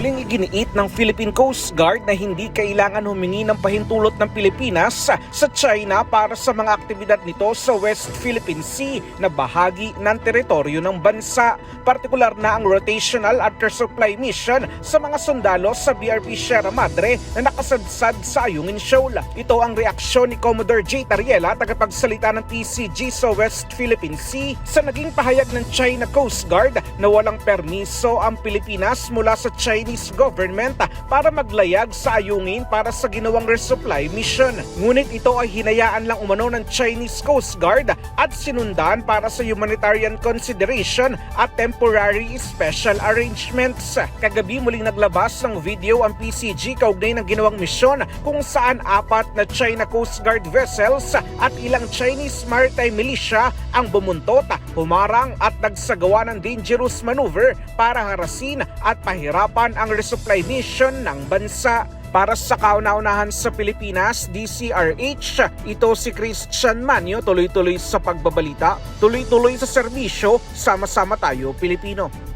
Muling iginiit ng Philippine Coast Guard na hindi kailangan humingi ng pahintulot ng Pilipinas sa China para sa mga aktibidad nito sa West Philippine Sea na bahagi ng teritoryo ng bansa. Partikular na ang rotational at resupply mission sa mga sundalo sa BRP Sierra Madre na nakasadsad sa Ayungin Shoal. Ito ang reaksyon ni Commodore J. Tariela, tagapagsalita ng PCG sa West Philippine Sea sa naging pahayag ng China Coast Guard na walang permiso ang Pilipinas mula sa Chinese government para maglayag sa ayungin para sa ginawang resupply mission. Ngunit ito ay hinayaan lang umano ng Chinese Coast Guard at sinundan para sa humanitarian consideration at temporary special arrangements. Kagabi muling naglabas ng video ang PCG kaugnay ng ginawang misyon kung saan apat na China Coast Guard vessels at ilang Chinese maritime militia ang bumuntot, humarang at nagsagawa ng dangerous maneuver para harasin at pahirapan ang resupply mission ng bansa. Para sa kauna-unahan sa Pilipinas, DCRH, ito si Christian Manyo tuloy-tuloy sa pagbabalita, tuloy-tuloy sa serbisyo, sama-sama tayo Pilipino.